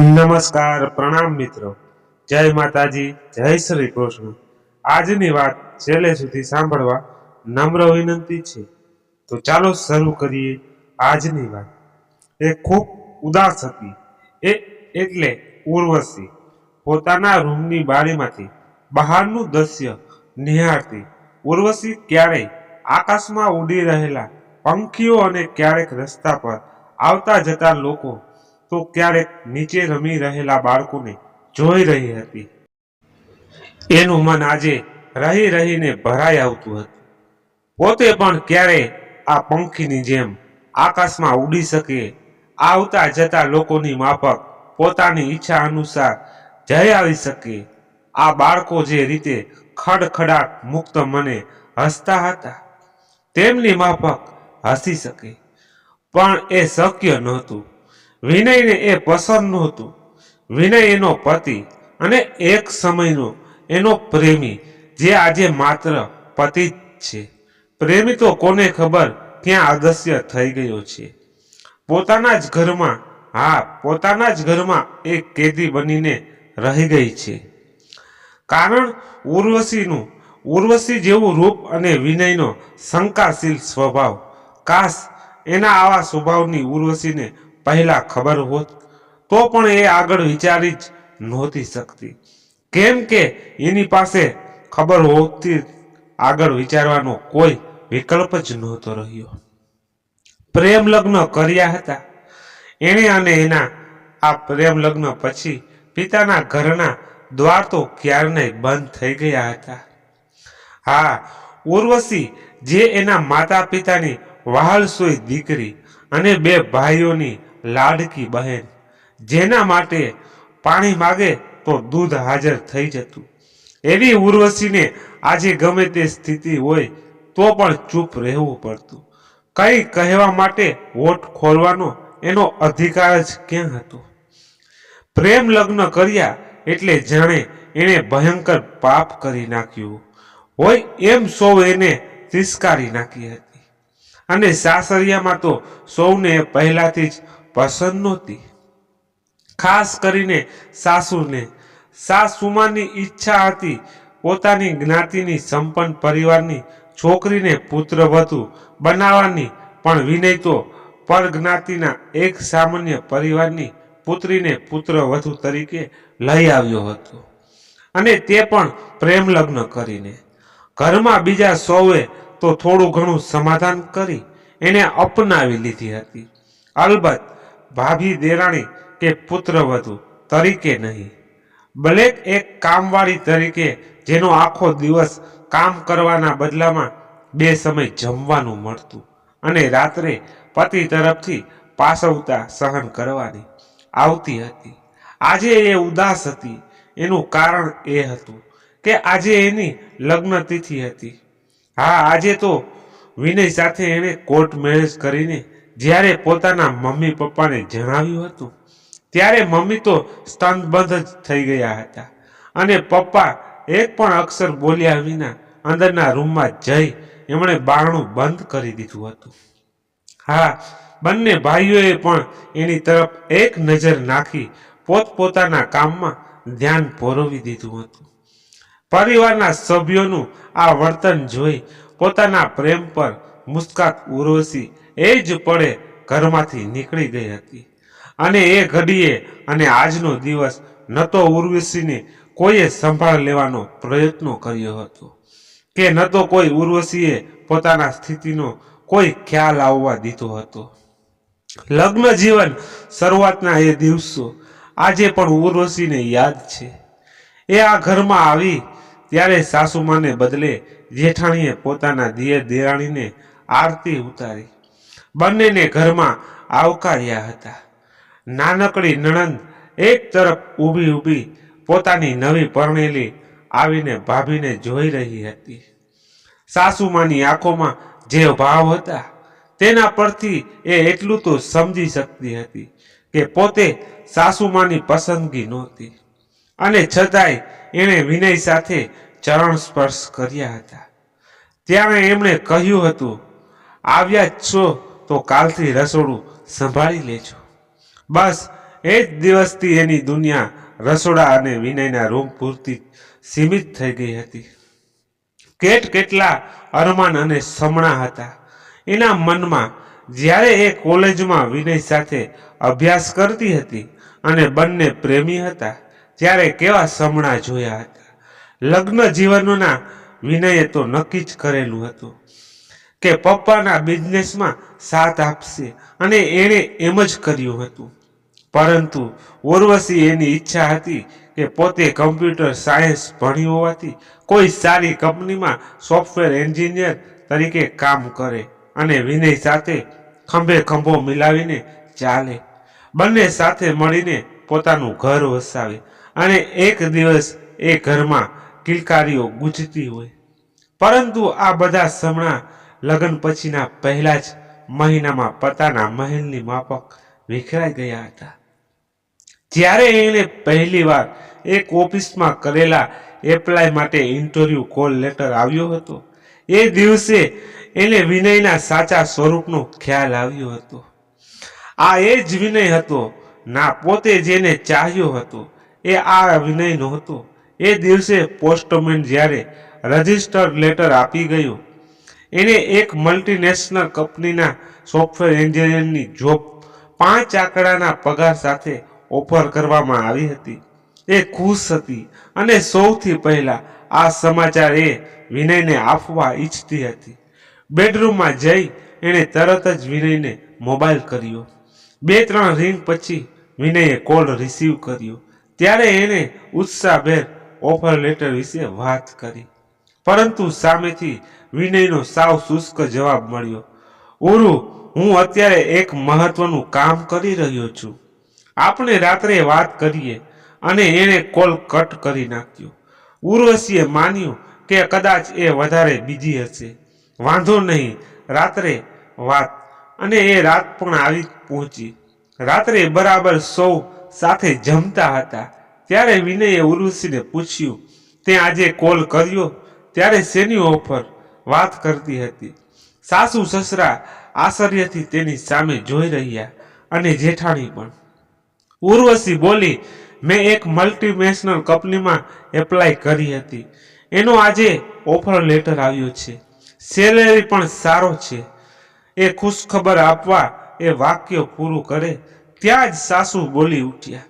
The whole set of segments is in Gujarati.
નમસ્કાર, પ્રણામ મિત્રો. જય માતાજી, જય શ્રી કૃષ્ણ. આજની વાત છેલ્લે સુધી સાંભળવા નમ્ર વિનંતી છે. તો ચાલો શરૂ કરીએ આજની વાત. એ ખૂબ ઉદાસ હતી. એ એટલે ઉર્વશી. પોતાના રૂમની બારીમાંથી બહારનું દ્રશ્ય નિહાળતી. ઉર્વશી ક્યારેય આકાશમાં ઉડી રહેલા પંખીઓ અને ક્યારેક રસ્તા પર આવતા જતા લોકો તો ક્યારેક નીચે રમી રહેલા બાળકોને જોઈ રહી હતી. એનું મન આજે રહી રહીને ભરાઈ આવતું હતું. પોતે પણ ક્યારેય આ પંખીની જેમ આકાશમાં ઉડી શકે, આવતા જતા લોકોની માફક પોતાની ઈચ્છા અનુસાર જઈ આવી શકે, આ બાળકો જે રીતે ખડખડાટ મુક્ત મને હસતા હતા, તેમની માફક હસી શકે. પણ એ શક્ય નહોતું. વિનયને એ પસંદ નહોતું. વિનય એનો પતિ અને એક સમયનો એનો પ્રેમી, જે આજે માત્ર પતિ જ છે. પ્રેમી તો કોને ખબર ક્યાં અદસ્ય થઈ ગયો છે. પોતાના જ ઘરમાં, હા, પોતાના જ ઘરમાં એક કેદી બનીને રહી ગઈ છે. કારણ ઉર્વશીનું, ઉર્વશી જેવું રૂપ અને વિનયનો શંકાશીલ સ્વભાવ. કાશ એના આવા સ્વભાવની ઉર્વશીને પહેલા ખબર હોત, તો પણ એ આગળ વિચારી જ નહોતી શકતી. કેમ કે એની પાસે ખબર હોતી આગળ વિચારવાનો કોઈ વિકલ્પ જ નહોતો રહ્યો. પ્રેમ લગ્ન કર્યા હતા. એણે અને એના આ પ્રેમ લગ્ન પછી પિતાના ઘરના દ્વાર તો ક્યારને બંધ થઈ ગયા હતા. હા, ઉર્વશી જે એના માતા પિતાની વહાલસોઈ દીકરી અને બે ભાઈઓની લાડકી બહેન. જેના માટે પાણી માગે તો દૂધ હાજર થઈ જતું. એવી ઉર્વશીને આજે ગમે તે સ્થિતિ હોય તો પણ ચૂપ રહેવું પડતું. કંઈ કહેવા માટે હોઠ ખોલવાનો એનો અધિકાર જ ક્યાં હતો? પ્રેમ લગ્ન કર્યા એટલે જાણે એણે ભયંકર પાપ કરી નાખ્યું હોય એમ સૌ એને તિસ્કારી નાખી હતી. અને સાસરિયામાં તો સૌને પહેલાથી જ પસંદ નહોતી. ખાસ કરીને સાસુને. સાસુમાની ઈચ્છા હતી પોતાની જ્ઞાતિની સંપન્ન પરિવારની છોકરીને પુત્રવધુ બનાવવાની, પણ વિનય તો પરજ્ઞાતિના એક સામાન્ય પરિવારની પુત્રીને પુત્રવધુ તરીકે લઈ આવ્યો હતો. અને તે પણ પ્રેમ લગ્ન કરીને. ઘરમાં બીજા સૌએ તો થોડું ઘણું સમાધાન કરી, એને અપનાવી લીધી હતી. અલબત્ત ભાભી દેરાણી કે પુત્રવધુ તરીકે નહીં. બ્લેક એક કામવાળી તરીકે જેનો આખો દિવસ કામ કરવાના બદલામાં બે સમય જમવાનું મળતું અને રાત્રે પતિ તરફથી પાસવતા સહન કરવાની આવતી હતી. આજે એ ઉદાસ હતી. એનું કારણ એ હતું કે આજે એની લગ્ન તિથિ હતી. હા, આજે તો વિનય સાથે એણે કોર્ટ મેરેજ કરીને જ્યારે પોતાના મમ્મી પપ્પાને જણાવ્યું હતું, ત્યારે મમ્મી તો સ્તનબદ્ધ જ થઈ ગયા હતા. અને પપ્પા એક પણ અક્ષર બોલ્યા વિના અંદરના રૂમમાં જઈ એમણે બારણું બંધ કરી દીધું હતું. હા, બંને ભાઈઓએ પણ એની તરફ એક નજર નાખી પોતપોતાના કામમાં ધ્યાન પોરવી દીધું હતું. પરિવારના સભ્યોનું આ વર્તન જોઈ પોતાના પ્રેમ પર મુસ્કાત ઉર્વશી એ જ પડે ઘરમાંથી નીકળી ગઈ હતી. અને એ ઘડીએ અને આજનો દિવસ ન તો ઉર્વશીને કોઈએ સંભાળ લેવાનો પ્રયત્ન કર્યો હતો. કે ન તો કોઈ ઉર્વશીએ પોતાના સ્થિતિનો કોઈ ખ્યાલ આવવા દીધો હતો. લગ્ન જીવન શરૂઆતના એ દિવસો આજે પણ ઉર્વશીને યાદ છે. એ આ ઘરમાં આવી ત્યારે સાસુમાને બદલે જેઠાણીએ પોતાના દિયર દેરાણીને આરતી ઉતારી. બંનેને ઘરમાં આવકાર્યા હતા. નાનકડી નણંદ એક તરફ ઊભી ઊભી પોતાની નવી પરણેલી આવીને ભાભીને જોઈ રહી હતી. સાસુમાની આંખોમાં જે ભાવ હતા, તેના પરથી એ એટલું તો સમજી શકતી હતી કે પોતે સાસુમાની પસંદગી નહોતી. અને છતાંય એણે વિનય સાથે ચરણ સ્પર્શ કર્યા હતા. ત્યારે એમણે કહ્યું હતું, આવ્યા જ છો તો કાલથી રસોડું સંભાળી લેજો. બસ, એ જ દિવસથી એની દુનિયા રસોડા અને વિનયના રૂમ પૂરતી સીમિત થઈ ગઈ હતી. કેટ કેટલા અરમાન અને સમણા હતા. એના મનમાં જ્યારે એ કોલેજમાં વિનય સાથે અભ્યાસ કરતી હતી અને બંને પ્રેમી હતા, ત્યારે કેવા સમણા જોયા હતા. લગ્ન જીવનના વિનયે તો નક્કી જ કરેલું હતું. કે પપ્પાના બિઝનેસમાં સાથ આપશે. અને એણે એમ જ કર્યું હતું. પરંતુ ઉર્વશી એની ઈચ્છા હતી કે પોતે કમ્પ્યુટર સાયન્સ ભણી હોવાથી કોઈ સારી કંપનીમાં સોફ્ટવેર એન્જિનિયર તરીકે કામ કરે અને વિનય સાથે ખંભે ખંભો મિલાવીને ચાલે. બંને સાથે મળીને પોતાનું ઘર વસાવે અને એક દિવસ એ ઘરમાં કિલકારીઓ ગુજતી હોય. પરંતુ આ બધા સમણા લગ્ન પછીના પહેલા જ મહિનામાં પતાના મહેલની માફક વિખરાઈ ગયા હતા. જ્યારે એણે પહેલીવાર એક ઓફિસમાં કરેલા એપ્લાય માટે ઇન્ટરવ્યુ કોલ લેટર આવ્યો હતો, એ દિવસે એને વિનયના સાચા સ્વરૂપનો ખ્યાલ આવ્યો હતો. આ એ જ વિનય હતો, ના પોતે જેને ચાહ્યો હતો, એ આ વિનય નહોતો એ દિવસે પોસ્ટમેન જ્યારે રજિસ્ટર લેટર આપી ગયો એને એક મલ્ટીનેશનલ કંપનીના સોફ્ટવેર એન્જિનિયરની જોબ પાંચ આંકડાના પગાર સાથે ઓફર કરવામાં આવી હતી. એ ખુશ હતી અને સૌથી પહેલા આ સમાચાર એ વિનયને આપવા ઈચ્છતી હતી. બેડરૂમમાં જઈ એણે તરત જ વિનયને મોબાઈલ કર્યો. બે ત્રણ રિંગ પછી વિનયે કોલ રિસીવ કર્યો. ત્યારે એણે ઉત્સાહભેર ઓફર લેટર વિશે વાત કરી. પરંતુ સામેથી વિનયનો સાવ શુષ્ક જવાબ મળ્યો ઉરુ હું અત્યારે એક મહત્વનું કામ કરી રહ્યો છું. આપણે રાત્રે વાત કરીએ. અને એણે કોલ કટ કરી નાખ્યો. ઉર્વશીએ માન્યું કે કદાચ એ વધારે બીજી હશે. વાંધો નહીં, રાત્રે વાત. અને એ રાત પણ આવી પહોંચી. રાત્રે બરાબર સૌ સાથે જમતા હતા. ત્યારે વિનયે ઉર્વશીને પૂછ્યું, તે આજે કોલ કર્યો? ત્યારે શેની ઓફર? વાત કરતી હતી. સાસુ સસરા આશ્ચર્યથી તેની સામે જોઈ રહ્યા અને જેઠાણી પણ. ઉર્વશી બોલી, મેં એક મલ્ટીનેશનલ કંપનીમાં એપ્લાય કરી હતી. એનો આજે ઓફર લેટર આવ્યો છે. સેલેરી પણ સારો છે. એ ખુશખબર આપવા એ વાક્ય પૂરું કરે ત્યાં જ સાસુ બોલી ઉઠ્યા.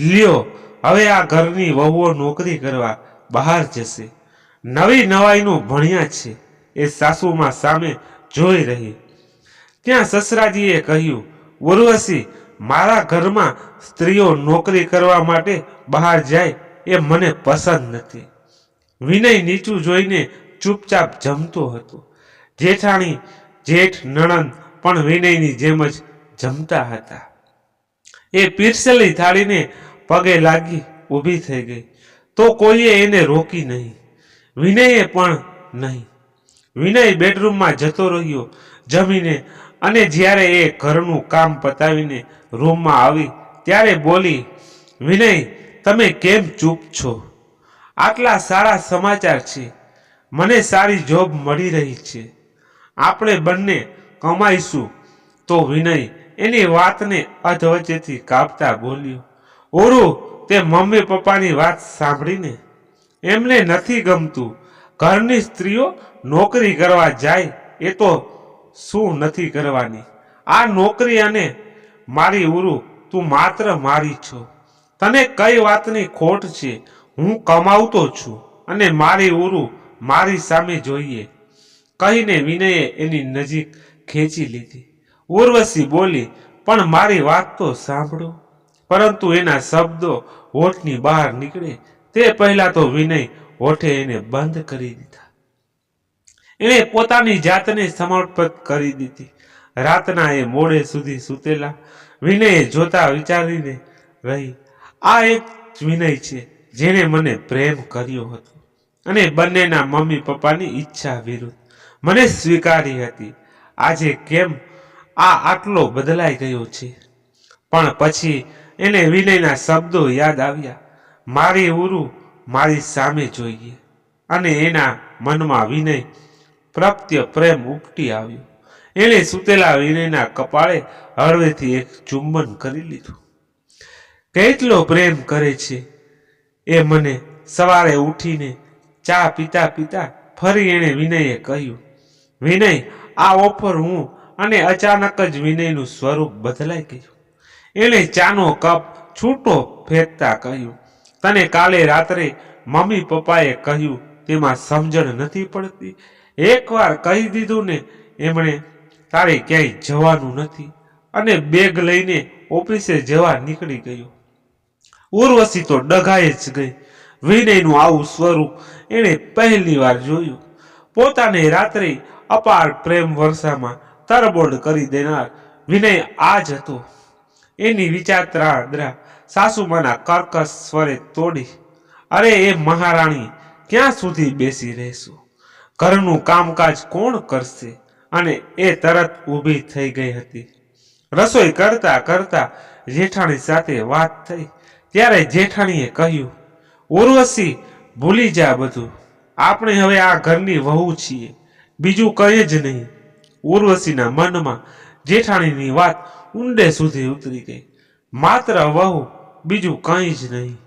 લ્યો, હવે આ ઘરની વહુઓ નોકરી કરવા બહાર જશે. નવી નવાઈનું ભણ્યા છે. એ સાસુમાં સામે જોઈ રહી. ત્યાં સસરાજીએ કહ્યું, ઉર્વશી, મારા ઘરમાં સ્ત્રીઓ નોકરી કરવા માટે બહાર જાય એ મને પસંદ નથી. વિનય નીચું જોઈને ચૂપચાપ જમતો હતો. જેઠાણી, જેઠ, નણંદ પણ વિનયની જેમ જ જમતા હતા. એ પીરસેલી થાળીને પગે લાગી ઊભી થઈ ગઈ. તો કોઈએ એને રોકી નહીં. વિનયે પણ નહીં. વિનય બેડરૂમમાં જતો રહ્યો, જમીને અને જ્યારે એ ઘરનું કામ પતાવીને રૂમમાં આવી, ત્યારે બોલી, વિનય, તમે કેમ ચૂપ છો? આટલા સારા સમાચાર છે. મને સારી જોબ મળી રહી છે. આપણે બંને કમાઈશું. તો વિનય એની વાતને અધવચ્ચેથી કાપતા બોલ્યો, ઓરું, તે મમ્મી પપ્પાની વાત સાંભળીને? એમને નથી ગમતું. ઘરની સ્ત્રીઓ નોકરી કરવા જાય, એ તો શું નથી કરવાની? આ નોકરી અને મારી ઉરુ, તું માત્ર મારી છો. તને કઈ વાતની ખોટ છે? હું કમાવતો છું અને મારી ઉરુ મારી સામે જોઈએ. કહીને વિનયે એની નજીક ખેંચી લીધી. ઉર્વશી બોલી, પણ મારી વાત તો સાંભળો. પરંતુ એના શબ્દો હોઠની બહાર નીકળે તે પહેલા તો વિનય હોઠે એને બંધ કરી દીધા. એણે પોતાની જાતને સમર્પિત કરી દીધી. રાતના એ મોડે સુધી સૂતેલા વિનયે જોતા વિચારીને રહી, આ એક વિનય છે જેણે મને પ્રેમ કર્યો હતો અને બંનેના મમ્મી પપ્પાની ઈચ્છા વિરુદ્ધ મને સ્વીકારી હતી. આજે કેમ આ આટલો બદલાઈ ગયો છે? પણ પછી એને વિનયના શબ્દો યાદ આવ્યા. મારી ઉરુ મારી સામે જોઈએ અને એના મનમાં વિનય પ્રત્ય પ્રેમ ઉપટી આવ્યો. એણે સૂતેલા વિનયના કપાળે હળવેથી એક ચુંબન કરી લીધું. કેટલો પ્રેમ કરે છે? એ મને સવારે ઉઠીને ચા પીતા પીતા ફરી એણે વિનયે કહ્યું, વિનય, આ ઓફર હું અને અચાનક જ વિનયનું સ્વરૂપ બદલાઈ ગયું. એણે ચાનો કપ છૂટો ફેંકતા કહ્યું તને કાલે રાત્રે મમ્મી પપ્પાએ કહ્યું, તેમાં સમજણ નથી પડતી. એકવાર કહી દીધું ને એમણે, તારે ક્યાંય જવાનું નથી. અને બેગ લઈને ઓફિસે જવા નીકળી ગયો. ઉર્વશી તો ડઘાઈ જ ગઈ. વિનયનું આવું સ્વરૂપ એણે પહેલી વાર જોયું. પોતાને રાત્રે અપાર પ્રેમ વર્ષામાં તરબોળ કરી દેનાર વિનય આ જ હતો. એની વિચારધારા સાસુમાના કર્કશ સ્વરે તોડી, અરે એ મહારાણી, ક્યાં સુધી બેસી રહેશું? ઘરનું કામકાજ કોણ કરશે? અને એ તરત ઊભી થઈ ગઈ હતી. રસોઈ કરતા કરતા જેઠાણી સાથે વાત થઈ. ત્યારે જેઠાણીએ કહ્યું, ઉર્વશી, ભૂલી જા બધું. આપણે હવે આ ઘરની વહુ છીએ. બીજું કંઈ જ નહીં. ઉર્વશીના મનમાં જેઠાણીની વાત ઊંડે સુધી ઉતરી ગઈ. માત્ર વહુ બીજું કંઈ જ નહીં.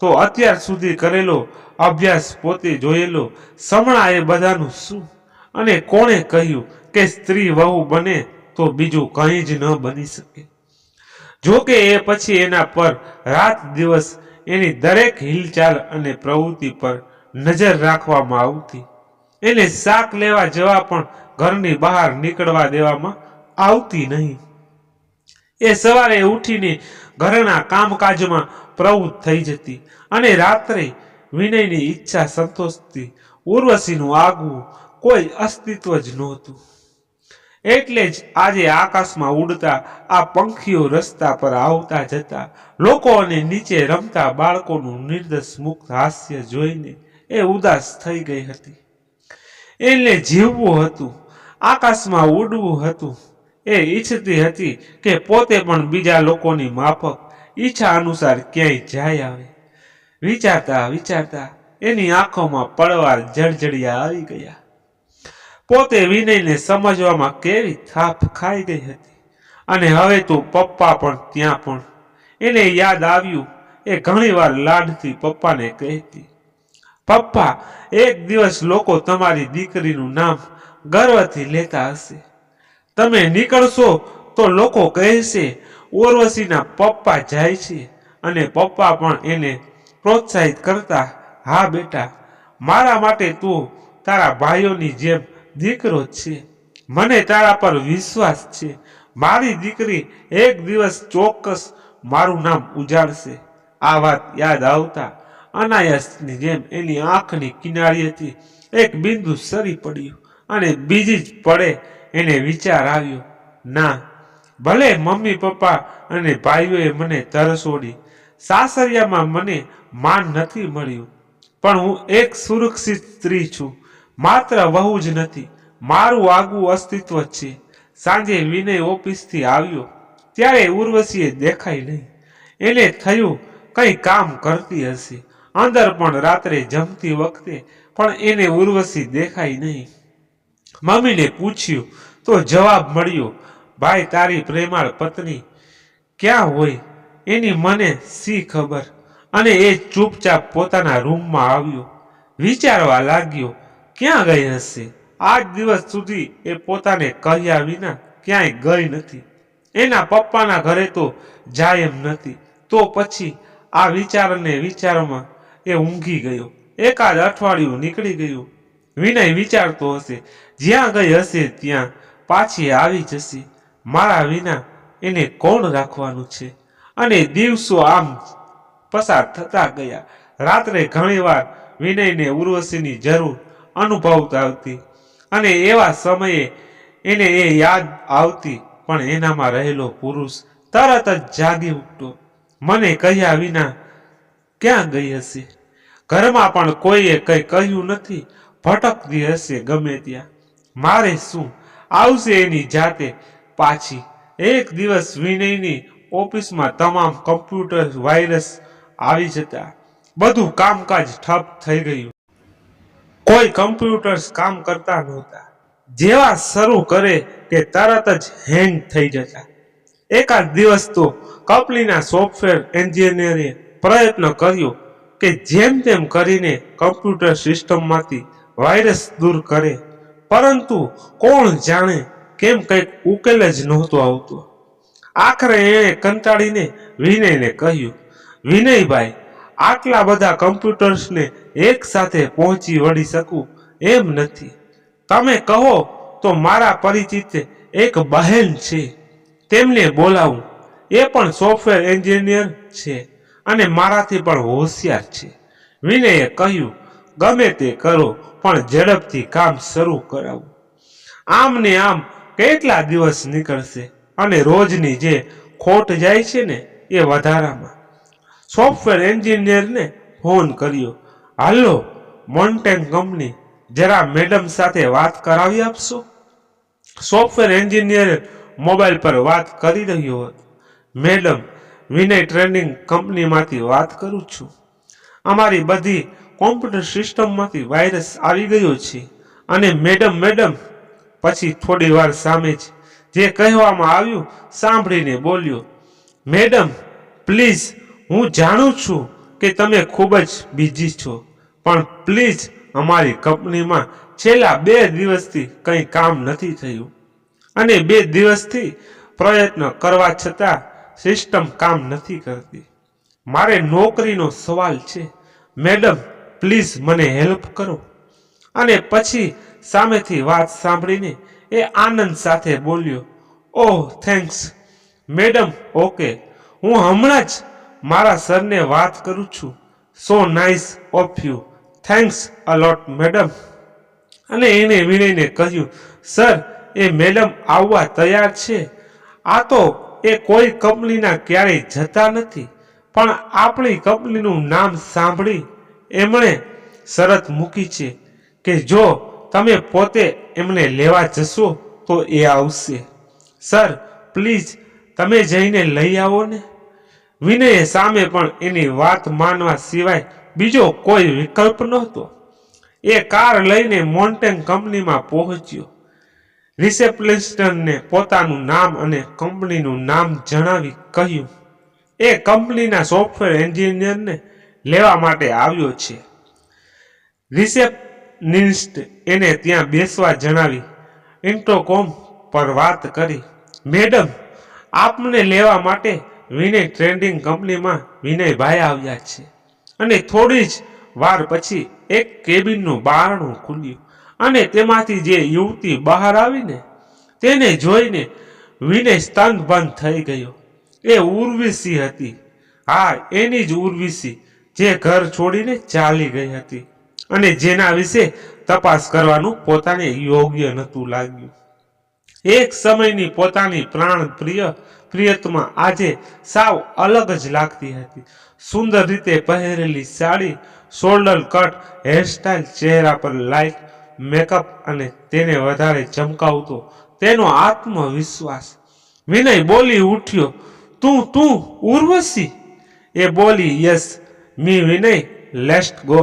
તો અત્યાર સુધી કરેલો અભ્યાસ પોતે જોયેલો. સમણા એ બધાનું શું? અને કોણે કહ્યું કે સ્ત્રી વહુ બને તો બીજું કંઈ જ ન બની શકે? જો કે એ પછી એના પર રાત દિવસ એની દરેક હિલચાલ અને પ્રવૃત્તિ પર નજર રાખવામાં આવતી. એને શાક લેવા જવા પણ ઘરની બહાર નીકળવા દેવામાં આવતી નહીં. એ સવારે ઉઠીને ઘરના કામકાજમાં પ્રવૃત્ત થઈ જતી અને રાત્રે વિનયની ઈચ્છા સંતોષતી ઉર્વશીનું આગવું કોઈ અસ્તિત્વ જ નહોતું. એટલે જ આજે આકાશમાં ઉડતા આ પંખીઓ રસ્તા પર આવતા જતા લોકો અને નીચે રમતા બાળકોનું નિર્દોષ મુક્ત હાસ્ય જોઈને એ ઉદાસ થઈ ગઈ હતી. એને જીવવું હતું, આકાશમાં ઉડવું હતું એ ઈચ્છતી હતી કે પોતે પણ બીજા લોકોની માફક ઈચ્છા અનુસાર ક્યાંય જાય આવે. વિચારતા વિચારતા એની આંખોમાં પડવાર જળજળિયા આવી ગયા. પોતે વિનયને સમજવામાં કેવી થાપ ખાઈ ગઈ હતી. અને હવે તો પપ્પા પણ ત્યાં પણ. એને યાદ આવ્યું એ ઘણીવાર લાડથી પપ્પાને કહેતી. પપ્પા, એક દિવસ લોકો તમારી દીકરીનું નામ ગર્વથી લેતા હશે. તમે નીકળશો તો લોકો કહેશે, ઉર્વશીના પપ્પા જાય છે અને પપ્પા પણ એને પ્રોત્સાહિત કરતા, હા બેટા, મારા માટે તું તારા ભાઈઓની જેમ દીકરો છે. મને તારા પર વિશ્વાસ છે. મારી દીકરી એક દિવસ ચોક્કસ મારું નામ ઉજાડશે. આ વાત યાદ આવતા અનાયાસની જેમ એની આંખની કિનારીએથી એક બિંદુ સરી પડ્યું અને બીજી જ પડે એને વિચાર આવ્યો, ના, ભલે મમ્મી, પપ્પા અને ભાઈઓએ મને તરસોડી સાસરિયામાં મને માન નથી મળ્યું, પણ હું એક સુરક્ષિત સ્ત્રી છું, માત્ર વહુ જ નથી, મારું આગવું અસ્તિત્વ જ છે. સાંજે વિનય ઓફિસથી આવ્યો, ત્યારે ઉર્વશીએ દેખાઈ નહીં. એને થયું, કંઈ કામ કરતી હશે, અંદર પણ રાત્રે જમતી વખતે, પણ એને ઉર્વશી દેખાઈ નહીં. મમ્મીને પૂછ્યું તો જવાબ મળ્યો, ભાઈ, તારી પ્રેમાળ પત્ની ક્યાં હોય? એની મને સી ખબર? અને એ ચૂપચાપ પોતાના રૂમમાં આવ્યો. વિચારવા લાગ્યો, ક્યાં ગઈ હશે? આજ દિવસ સુધી એ પોતાને કહ્યા વિના ક્યાંય ગઈ નથી. એના પપ્પાના ઘરે તો જાય એમ નથી. તો પછી આ વિચારને વિચારમાં એ ઊંઘી ગયો. એકાદ અઠવાડિયું નીકળી ગયું. વિનય વિચારતો હશે, જ્યાં ગઈ હશે ત્યાં પાછી આવી જશે. મારા વિના એને કોણ રાખવાનું છે? અને દિવસો આમ પસાર થતા ગયા. રાત્રે ઘણીવાર વિનયને ઉર્વશીની જરૂર અનુભવતા આવતી અને એવા સમયે એને એ યાદ આવતી પણ એનામાં રહેલો પુરુષ તરત જ જાગી ઉઠતો મને કહ્યા વિના ક્યાં ગઈ હશે? ઘરમાં પણ કોઈએ કંઈ કહ્યું નથી. ભટકતી હશે ગમે ત્યાં. મારે શું આવશે એની જાતે પાછી. એક દિવસ વિનયની ઓફિસમાં તમામ કમ્પ્યુટર વાયરસ આવી જતા. બધું કામકાજ ઠપ થઈ ગયું. કોઈ કમ્પ્યુટર્સ કામ કરતા નહોતા. જેવા શરૂ કરે કે તરત જ હેંગ થઈ જતા. એકાદ દિવસ તો કંપનીના સોફ્ટવેર એન્જિનિયરે પ્રયત્ન કર્યો કે જેમ તેમ કરીને કમ્પ્યુટર સિસ્ટમમાંથી વાયરસ દૂર કરે. પરંતુ કોણ જાણે કેમ કંઈક ઉકેલ જ નહોતો આવતો. આખરે એણે કંટાળીને વિનયને કહ્યું, વિનયભાઈ, આટલા બધા કમ્પ્યુટર્સને એક સાથે પહોંચી વળી શકું એમ નથી. તમે કહો તો મારા પરિચિત એક બહેન છે, તેમને બોલાવું. એ પણ સોફ્ટવેર એન્જિનિયર છે અને મારાથી પણ હોશિયાર છે. વિનયે કહ્યું ગમે તે કરો, પણ ઝડપથી કામ શરૂ કરાવો. આમ ને આમ કેટલા દિવસ નીકળશે અને રોજની જે ખોટ જાય છે ને, એ વધારામાં. સોફ્ટવેર એન્જિનિયરને ફોન કર્યો, હાલો મોન્ટેન કંપની જરા મેડમ સાથે વાત કરાવી આપશો? સોફ્ટવેર એન્જિનિયર મોબાઈલ પર વાત કરી રહ્યો હતો. મેડમ, વિનય ટ્રેનિંગ કંપનીમાંથી વાત કરું છું. અમારી બધી કોમ્પ્યુટર સિસ્ટમમાંથી વાયરસ આવી ગયો છે. અને મેડમ મેડમ, પછી થોડી વાર સામે જ જે કહેવામાં આવ્યું, સાંભળીને બોલ્યો, મેડમ, પ્લીઝ, હું જાણું છું કે તમે ખૂબ જ બિઝી છો, પણ પ્લીઝ અમારી કંપનીમાં છેલ્લા બે દિવસથી કંઈ કામ નથી થયું. અને બે દિવસથી પ્રયત્ન કરવા છતાં સિસ્ટમ કામ નથી કરતી. મારે નોકરીનો સવાલ છે. મેડમ પ્લીઝ મને હેલ્પ કરો. અને પછી સામેથી વાત સાંભળીને એ આનંદ સાથે બોલ્યો, ઓહ, થેન્ક્સ. Madam, okay. હું હમણાં જ મારા સરને વાત કરું છું. So nice of you. Thanks a lot madam. અને એને વિનયને કહ્યું, સર, એ મેડમ આવવા તૈયાર છે. આ તો એ કોઈ કંપનીના ક્યારેય જતા નથી. પણ આપણી કંપનીનું નામ સાંભળી એમણે શરત મૂકી છે કે જો તમે પોતે એમને લેવા જશો, તો એ આવશે. સર, પ્લીઝ તમે જઈને લઈ આવો ને. વિનયે સામે પણ એની વાત માનવા સિવાય બીજો કોઈ વિકલ્પ નહોતો. એ કાર લઈને મોન્ટેન કંપનીમાં પહોંચ્યો. રિસેપ્લિસ્ટનને પોતાનું નામ અને કંપનીનું નામ જણાવી કહ્યું. એ કંપનીના સોફ્ટવેર એન્જિનિયરને લેવા માટે આવ્યો છે. રિસેપ્શનિસ્ટ એને ત્યાં બેસવા જણાવી ઇન્ટોકોમ પર વાત કરી. મેડમ, આપને લેવા માટે વિનય ટ્રેડિંગ કંપનીમાં વિનયભાઈ આવ્યા છે. અને થોડી જ વાર પછી એક કેબિનનું બારણું ખુલ્યું અને તેમાંથી જે યુવતી બહાર આવીને તેને જોઈને વિનય સ્તનભંગ થઈ ગયો. એ ઉર્વિસી હતી. હા, એની જ ઉર્વિસી જે ઘર છોડીને ચાલી ગઈ હતી અને જેના વિશે તપાસ કરવાનું પોતાને યોગ્ય નહોતું લાગ્યું. એક સમયની પોતાની પ્રાણ પ્રિય પ્રિયતમાં આજે સાવ અલગ જ લાગતી હતી. સુંદર રીતે પહેરેલી સાડી શોલ્ડર કટ, હેરસ્ટાઇલ, ચહેરા પર લાઇટ, મેકઅપ અને તેને વધારે ચમકાવતો તેનો આત્મવિશ્વાસ. વિનય બોલી ઉઠ્યો, તું તું, ઉર્વશી? એ બોલી, યસ મી વિનય લેસ્ટ ગો.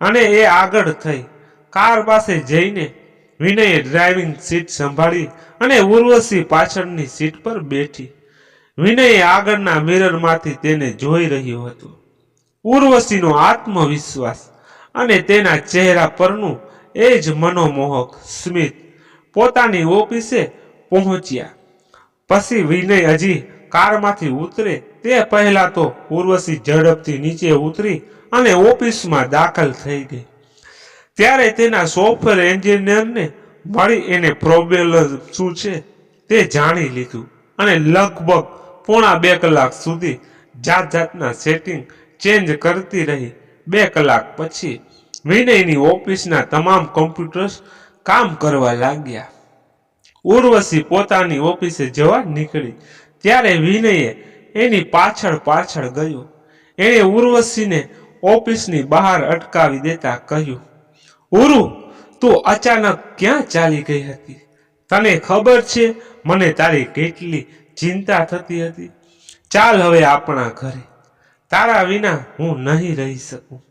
અને એ આગળ થઈ. કાર પાસે જઈને વિનયે ડ્રાઇવિંગ સીટ સંભાળી અને ઉર્વશી પાછળની સીટ પર બેઠી. વિનયે આગળના મિરરમાંથી તેને જોઈ રહ્યો હતો. ઉર્વશીનો આત્મવિશ્વાસ અને તેના ચહેરા પરનું એ જ મનોમોહક સ્મિત પોતાની ઓફિસે પહોંચ્યા. પછી વિનય હજી કારમાંથી ઉતરે તે પહેલા તો ઉર્વશી ઝડપથી નીચે ઉતરી અને ઓફિસમાં દાખલ થઈ ગઈ. ત્યારે તેના સોફ્ટવેર એન્જિનિયરને મળી એને પ્રોબ્લેમ શું છે તે જાણી લીધું અને લગભગ પોણા બે કલાક સુધી જાત જાતના સેટિંગ ચેન્જ કરતી રહી. બે કલાક પછી વિનયની ઓફિસના તમામ કોમ્પ્યુટર્સ કામ કરવા લાગ્યા. ઉર્વશી પોતાની ઓફિસે જવા નીકળી. ત્યારે વિનયે એની પાછળ પાછળ ગયો. એણે ઉર્વશીને ઓફિસની બહાર અટકાવી દેતા કહ્યું, ઉરુ, તું અચાનક ક્યાં ચાલી ગઈ હતી? તને ખબર છે, મને તારી કેટલી ચિંતા થતી હતી. ચાલ હવે આપણા ઘરે. તારા વિના હું નહીં રહી શકું.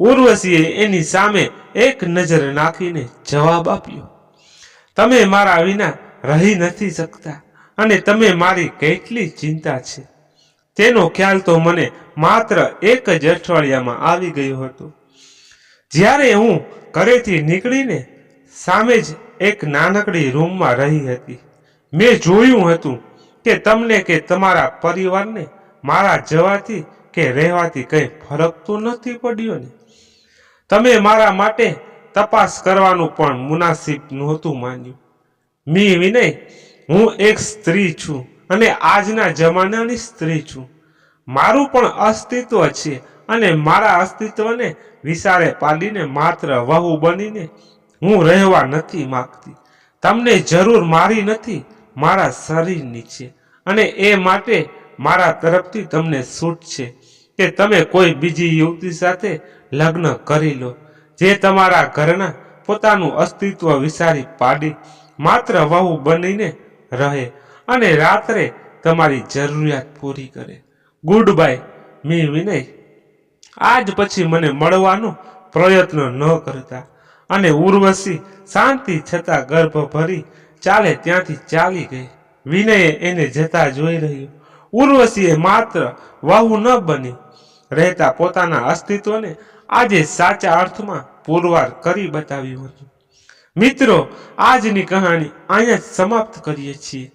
ઉર્વશીએ એની સામે એક નજર નાખીને જવાબ આપ્યો, તમે મારા વિના રહી નથી શકતા. અને તમે મારી કેટલી ચિંતા છે? તેનો ખ્યાલ તો મને માત્ર એક જ અઠવાડિયામાં આવી ગયો હતો. જ્યારે હું ઘરેથી નીકળીને સામે જ એક નાનકડી રૂમમાં રહી હતી, મેં જોયું હતું કે તમને કે તમારા પરિવારને મારા જવાથી કે રહેવાથી કંઈ ફરક તો નથી પડ્યો ને? તમે મારા માટે તપાસ કરવાનું પણ મુનાસિબ નહોતું માન્યું. મી વિનય હું એક સ્ત્રી છું અને આજના જમાનાની સ્ત્રી છું. મારું પણ અસ્તિત્વ છે અને મારા અસ્તિત્વને વિસારે પાડીને માત્ર વહુ બનીને હું રહેવા નથી માગતી. તમને જરૂર મારી નથી, મારા શરીરની છે અને એ માટે મારા તરફથી તમને છૂટ છે કે તમે કોઈ બીજી યુવતી સાથે લગ્ન કરી લો, જે તમારા ઘરના પોતાનું અસ્તિત્વ વિસારી પાડી, માત્ર વહુ બનીને રહે અને રાત્રે તમારી જરૂરિયાત પૂરી કરે. Goodbye, me Vinay. આજ પછી મને મળવાનો પ્રયત્ન ન કરતા અને ઉર્વશી શાંતિ છતાં ગર્ભ ભરી ચાલે ત્યાંથી ચાલી ગઈ. વિનયે એને જતા જોઈ રહ્યું. ઉર્વશીએ માત્ર વહુ ન બની, રહેતા પોતાના અસ્તિત્વને આજે સાચા અર્થમાં પુરવાર કરી બતાવ્યું હતું. મિત્રો, આજની કહાણી અહીંયા સમાપ્ત કરીએ છીએ.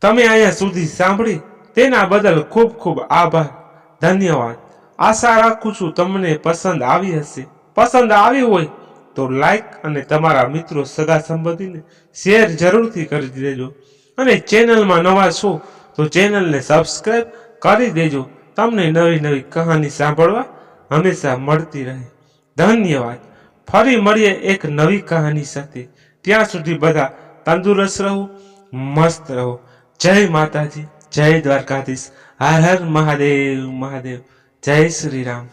તમે અહીંયા સુધી સાંભળી તેના બદલ ખૂબ ખૂબ આભાર. ધન્યવાદ. આશા રાખું છું તમને પસંદ આવી હશે. પસંદ આવી હોય તો લાઈક અને તમારા મિત્રો સગા સંબંધીને શેર જરૂરથી કરી દેજો. અને ચેનલમાં નવા છો તો ચેનલને સબસ્ક્રાઈબ કરી દેજો. તમને નવી નવી કહાની સાંભળવા હંમેશા મળતી રહે. ધન્યવાદ. ફરી મળીએ એક નવી કહાની સાથે. ત્યાં સુધી બધા તંદુરસ્ત રહો, મસ્ત રહો. જય માતાજી, જય દ્વારકાધીશ. હર હર મહાદેવ મહાદેવ. જય શ્રી રામ.